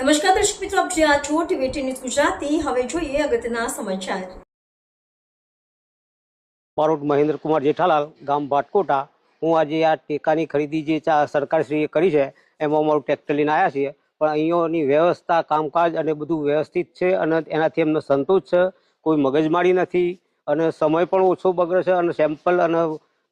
નમસ્કાર દર્શક મિત્રો, આપ જ્યાં છો ટીવી ન્યૂઝ ગુજરાતી. હવે જોઈએ અગત્યના સમાચાર. મારું મહેન્દ્ર કુમાર જેઠાલાલ, ગામ ભાટકોટા. હું આજે આ ટેકાની ખરીદી જે સરકારશ્રીએ કરી છે, એમાં અમારું ટ્રેક્ટર લઈને આવ્યા છીએ. પણ અહીંયાની વ્યવસ્થા, કામકાજ અને બધું વ્યવસ્થિત છે અને એનાથી એમનો સંતોષ છે. કોઈ મગજમારી નથી અને સમય પણ ઓછો બગડે છે અને સેમ્પલ અને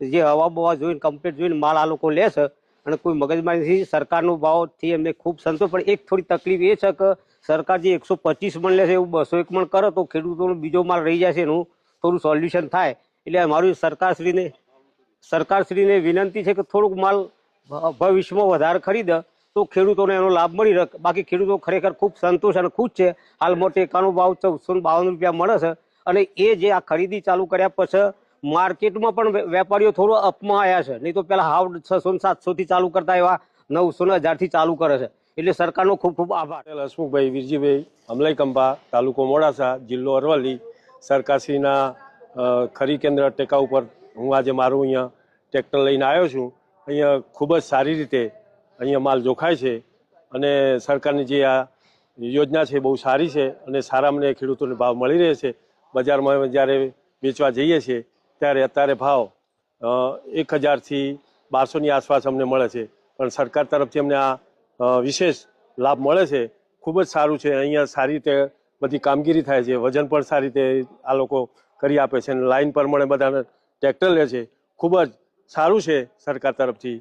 જે હવા બવા જોઈને કમ્પ્લીટ જોઈને માલ આ લોકો લે છે. અને કોઈ મગજમારી નથી સરકારનો ભાવથી એમને ખૂબ સંતોષ પણ એક થોડી તકલીફ એ છે કે સરકાર જે એકસો પચીસ મણ લે છે એવું બસો એક મણ કરો તો ખેડૂતોનો બીજો માલ રહી છે એનું થોડું સોલ્યુશન થાય. એટલે અમારું સરકારશ્રીને સરકારશ્રીને વિનંતી છે કે થોડુંક માલ ભવિષ્યમાં વધારે ખરીદ તો ખેડૂતોને એનો લાભ મળી રહે. બાકી ખેડૂતો ખરેખર ખૂબ સંતોષ અને ખુશ છે. હાલમાં ટેકાનો ભાવ ચૌદસો બાવન રૂપિયા મળે છે. અને એ જે આ ખરીદી ચાલુ કર્યા પછી માર્કેટમાં પણ વેપારીઓ થોડો અપમાં આવ્યા છે. નહીં તો પેલા હાવ છસો ને સાતસો થી ચાલુ કરતા એવા નવસો ને હજારથી ચાલુ કરે છે. એટલે સરકારનો ખૂબ ખૂબ આભાર. હસમુખભાઈ, વીરજીભાઈ અમલાઈ કંપા તાલુકો મોડાસા, જિલ્લો અરવલ્લી, સરકારશ્રીના ખરી કેન્દ્ર ટેકા ઉપર હું આજે મારું અહીંયા ટ્રેક્ટર લઈને આવ્યો છું. અહીંયા ખૂબ જ સારી રીતે અહીંયા માલ જોખાય છે અને સરકારની જે આ યોજના છે બહુ સારી છે અને સારા મને ખેડૂતોને ભાવ મળી રહે છે. બજારમાં જ્યારે વેચવા જઈએ છીએ ત્યારે અત્યારે ભાવ એક હજારથી બારસોની આસપાસ અમને મળે છે. પણ સરકાર તરફથી અમને આ વિશેષ લાભ મળે છે. ખૂબ જ સારું છે. અહીંયા સારી રીતે બધી કામગીરી થાય છે. વજન પણ સારી રીતે આ લોકો કરી આપે છે. અને લાઈન પ્રમાણે બધાને ટ્રેક્ટર લે છે. ખૂબ જ સારું છે સરકાર તરફથી.